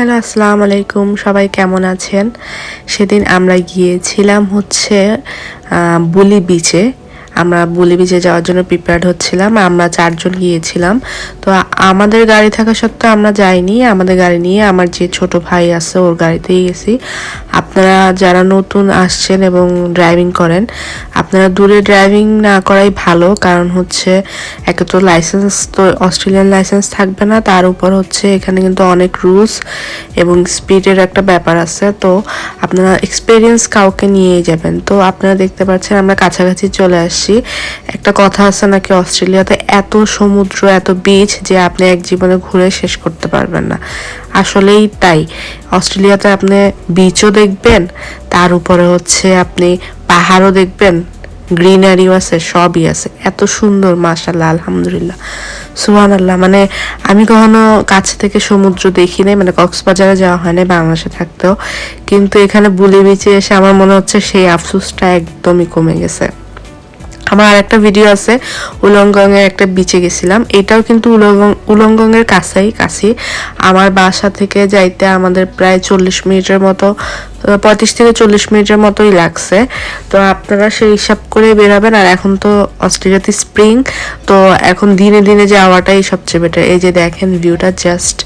Hello আসসালামু আলাইকুম। সবাই কেমন আছেন? সেদিন আমরা গিয়েছিলাম হচ্ছে বুলি বিচে আমরা বুলি বিচে যাওয়ার জন্য প্রিপেয়ার্ড হচ্ছিলাম, আমরা চারজন গিয়েছিলাম। তো আমাদের গাড়ি থাকা সত্ত্বেও আমরা যাইনি, আমাদের গাড়ি নিয়ে আমার যে ছোট ভাই আছে ওর গাড়িতেই গেছি। আপনারা যারা নতুন আসছেন এবং ড্রাইভিং করেন, আপনারা দূরে ড্রাইভিং না করাই ভালো, কারণ হচ্ছে একে তো লাইসেন্স তো অস্ট্রেলিয়ান লাইসেন্স থাকবে না, তার উপর হচ্ছে এখানে কিন্তু অনেক রুলস এবং স্পিডের একটা ব্যাপার আছে। তো আপনারা এক্সপিরিয়েন্স কাউকে নিয়েই যাবেন। তো আপনারা দেখতে পাচ্ছেন আমরা কাছাকাছি চলে আসছি। একটা কথা আছে নাকি অস্ট্রেলিয়াতে, এত সমুদ্র, এত বিচ যে আপনি এক জীবনে ঘুরে শেষ করতে পারবেন না। আসলেই তাই। অস্ট্রেলিয়াতে আপনি বিচও দেখবেন, তার উপরে হচ্ছে আপনি পাহাড়ও দেখবেন গ্রিনারিও আছে, সবই আছে। এত সুন্দর মাশাল্লাহ আলহামদুলিল্লাহ। সুহান আল্লাহ মানে আমি কখনো কাছ থেকে সমুদ্র দেখি নাই মানে কক্সবাজারে যাওয়া হয় নাই, বাংলাদেশে থাকতেও। কিন্তু এখানে বুলি বিচে এসে আমার মনে হচ্ছে সেই আফসোসটা একদমই কমে গেছে। আমার আরেকটা ভিডিও আছে উলঙ্গং এর একটা বিচে গেছিলাম। এটাও কিন্তু উলঙ্গং উলঙ্গং এর কাছেই। কাছে আমার বাসা থেকে যাইতে আমাদের প্রায় চল্লিশ মিনিটের মতো পঁয়ত্রিশ থেকে চল্লিশ মিনিটের মতোই লাগছে। তো আপনারা সেই হিসাব করে বেরাবেন। আর এখন তো অস্ট্রেলিয়াতে স্প্রিং তো এখন দিনে দিনে যাওয়াটাই সবচেয়ে বেটার এই যে দেখেন ভিউটা জাস্ট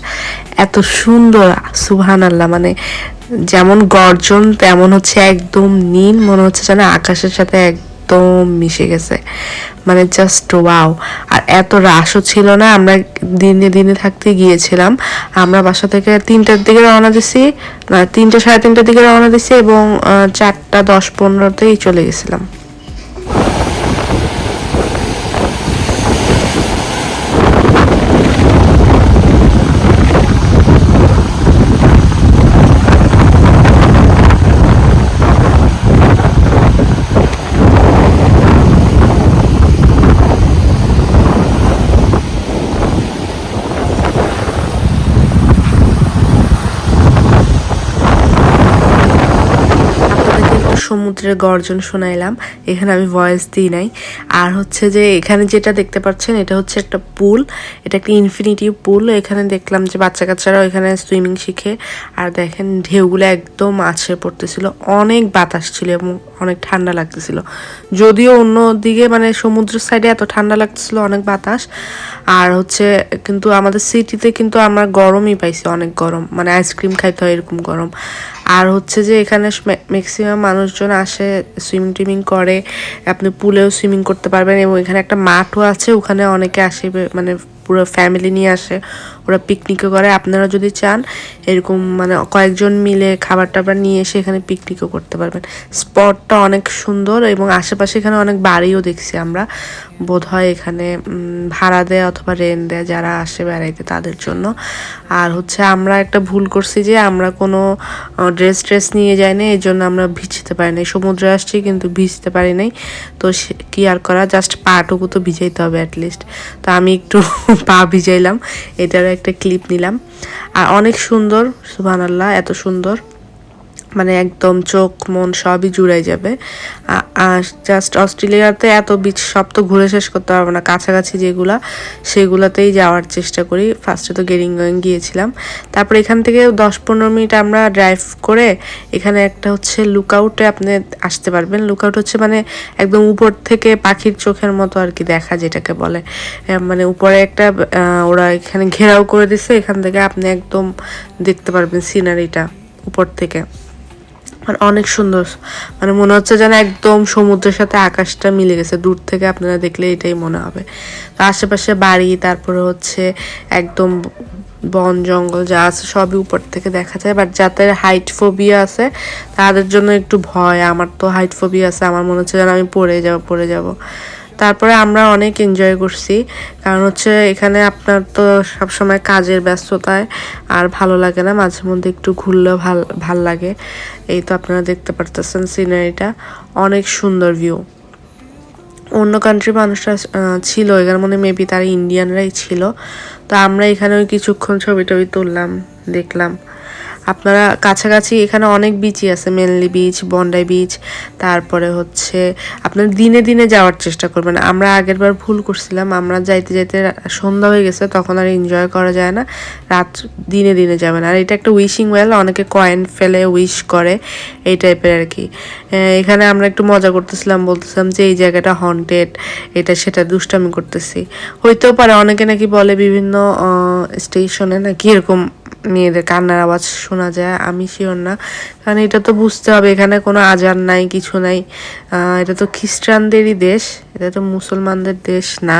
এত সুন্দর সুহান আল্লাহ মানে যেমন গর্জন, তেমন হচ্ছে একদম নীল। মনে হচ্ছে যেন আকাশের সাথে এক একদম মিশে গেছে। মানে জাস্ট ওয়াও আর এত রাশও ছিল না, আমরা দিনে দিনে থাকতে গিয়েছিলাম। আমরা বাসা থেকে তিনটার দিকে রওনা দিছি তিনটে সাড়ে তিনটার দিকে রওনা দিছি এবং চারটা দশ পনেরোতেই চলে গেছিলাম আপনাদেরকে একটু সমুদ্রের গর্জন শোনাইলাম। এখানে আমি ভয়েস দিই নাই। আর হচ্ছে যে, এখানে যেটা দেখতে পাচ্ছেন, এটা হচ্ছে একটা পুল। এটা একটা ইনফিনিটি পুল। এখানে দেখলাম যে বাচ্চা কাচ্চারাও এখানে সুইমিং শিখে। আর দেখেন, ঢেউগুলো একদম আছড়ে পড়তেছিল। অনেক বাতাস ছিল এবং অনেক ঠান্ডা লাগতেছিল। যদিও অন্য দিকে মানে সমুদ্রের সাইডে এত ঠান্ডা লাগতেছিল, অনেক বাতাস। আর হচ্ছে, কিন্তু আমাদের সিটিতে কিন্তু আমরা গরমই পাইছি, অনেক গরম। মানে আইসক্রিম খাইতে হয় এরকম গরম। আর হচ্ছে যে এখানে ম্যাক্সিমাম মানুষজন আসে সুইমিং টুইমিং করে, আপনি পুলেও সুইমিং করতে পারবেন এবং এখানে একটা মাঠও আছে, ওখানে অনেকে আসে মানে পুরো ফ্যামিলি নিয়ে আসে, ওরা পিকনিকও করে। আপনারা যদি চান, এরকম মানে কয়েকজন মিলে খাবার টাবার নিয়ে এসে এখানে পিকনিকও করতে পারবেন। স্পটটা অনেক সুন্দর এবং আশেপাশে এখানে অনেক বাড়িও দেখছি আমরা। বোধ হয় এখানে ভাড়া দেয় অথবা রেন দেয় যারা আসে বেড়াইতে তাদের জন্য। আর হচ্ছে আমরা একটা ভুল করছি যে আমরা কোনো ড্রেস ট্রেস নিয়ে যাই না এই জন্য আমরা ভিজতে পারি নাই। সমুদ্রে আসছি কিন্তু ভিজতে পারি নাই। তো কি আর করা জাস্ট পাটুকু তো ভিজাইতে হবে অ্যাটলিস্ট তো আমি একটু পা ভিজাইলাম। এটারও একটা ক্লিপ নিলাম। আর অনেক সুন্দর সুবহানাল্লাহ এত সুন্দর। মানে একদম চোখ, মন সবই জুড়াই যাবে। জাস্ট অস্ট্রেলিয়াতে এত বিচ, সব তো ঘুরে শেষ করতে পারব না। কাছাকাছি যেগুলা, সেগুলাতেই যাওয়ার চেষ্টা করি। ফার্স্টে তো গেরিং গিয়েছিলাম। তারপর এখান থেকে দশ পনেরো মিনিট আমরা ড্রাইভ করে, এখানে একটা হচ্ছে লুকআউটে আপনি আসতে পারবেন। লুকআউট হচ্ছে মানে একদম উপর থেকে পাখির চোখের মতো আর কি দেখা যেটাকে বলে। মানে উপরে একটা ওরা এখানে ঘেরাও করে দিছে। এখান থেকে আপনি একদম দেখতে পারবেন সিনারিটা উপর থেকে। আর অনেক সুন্দর। মানে মনে হচ্ছে যেন একদম সমুদ্রের সাথে আকাশটা মিলে গেছে। দূর থেকে আপনারা দেখলে এটাই মনে হবে। আশেপাশে বাড়ি, তারপরে হচ্ছে একদম বন, জঙ্গল যা আছে সবই উপর থেকে দেখা যায়। বাট যাদের হাইট ফোবিয়া আছে, তাদের জন্য একটু ভয়। আমার তো হাইট ফোবিয়া আছে। আমার মনে হচ্ছে যেন আমি পড়ে যাব পড়ে যাব। তারপরে আমরা অনেক এনজয় করছি। কারণ হচ্ছে এখানে আপনার তো সবসময় কাজের ব্যস্ততায় আর ভালো লাগে না, মাঝে মধ্যে একটু ঘুরলেও ভালো ভালো লাগে। এই তো আপনারা দেখতে পারতেছেন সিনারিটা অনেক সুন্দর ভিউ অন্য কান্ট্রির মানুষরা ছিল এখানে মনে মেবি তারা ইন্ডিয়ানরাই ছিল। তো আমরা এখানে ওই কিছুক্ষণ ছবি টবি তুললাম, দেখলাম। আপনারা কাছাকাছি এখানে অনেক বিচই আছে মেনলি বিচ বন্ডাই বিচ তারপরে হচ্ছে আপনার দিনে দিনে যাওয়ার চেষ্টা করবেন। আমরা আগের বার ভুল করছিলাম, আমরা যাইতে যাইতে সন্ধ্যা হয়ে গেছে, তখন আর এনজয় করা যায় না, রাত দিনে দিনে যাবেন আর এটা একটা উইশিং ওয়েল অনেকে কয়েন ফেলে উইশ করে, এই টাইপের আর কি। এখানে আমরা একটু মজা করতেছিলাম, বলতেছিলাম যে এই জায়গাটা হন্টেড এটা সেটা দুষ্টামি করতেছি। হইতেও পারে, অনেকে নাকি বলে বিভিন্ন স্টেশনে নাকি এরকম মেয়েদের কান্নার আওয়াজ শোনা যায়, আমি শিওর না। কারণ এটা তো বুঝতে হবে, এখানে কোনো আজান নাই, কিছু নাই। এটা তো খ্রিস্টানদেরই দেশ, এটা তো মুসলমানদের দেশ না।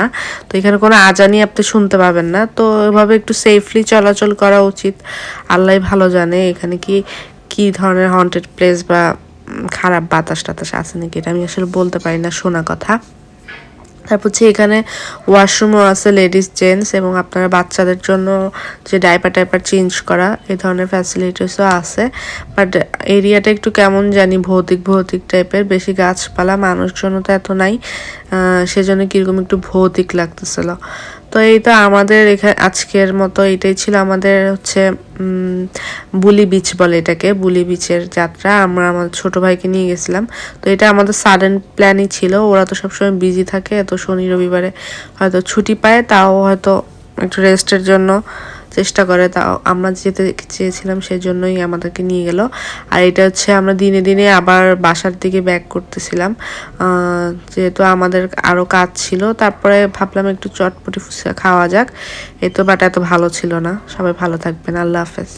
তো এখানে কোনো আজানই আপনি শুনতে পাবেন না। তো এভাবে একটু সেফলি চলাচল করা উচিত। আল্লাহ ভালো জানে এখানে কি কি ধরনের হন্টেড প্লেস বা খারাপ বাতাস টাতাস আছে নাকি, এটা আমি আসলে বলতে পারি না, শোনা কথা। তারপর হচ্ছে এখানে ওয়াশরুমও আছে লেডিস জেন্টস এবং আপনারা বাচ্চাদের জন্য যে ডাইপার টাইপার চেঞ্জ করা, এই ধরনের ফ্যাসিলিটিসও আছে। বাট এরিয়াটা একটু কেমন জানি ভৌতিক ভৌতিক টাইপের, বেশি গাছপালা, মানুষজনও তো এত নাই। সেজন্য কীরকম একটু ভৌতিক লাগতেছিল। তো এই তো আমাদের এখানে আজকের মতো এটাই ছিল আমাদের হচ্ছে বুলি বিচ বলে এটাকে, বুলি বিচের যাত্রা। আমরা আমার ছোট ভাইকে নিয়ে গেছিলাম। তো এটা আমাদের সাডেন প্ল্যানই ছিল। ওরা তো সবসময় বিজি থাকে। এত শনি রবিবারে হয়তো ছুটি পায়। তাও হয়তো একটু রেস্টের জন্য চেষ্টা করে, তা আমরা যেতে চেয়েছিলাম সেজন্যই আমাদেরকে নিয়ে গেল। আর এটা হচ্ছে আমরা দিনে দিনে আবার বাসার দিকে ব্যাক করতেছিলাম। যেহেতু আমাদের আরও কাজ ছিল, তারপরে ভাবলাম একটু চটপটি ফুচকা খাওয়া যাক। এ তো বাট এত ভালো ছিল না। সবাই ভালো থাকবেন। আল্লাহ হাফেজ।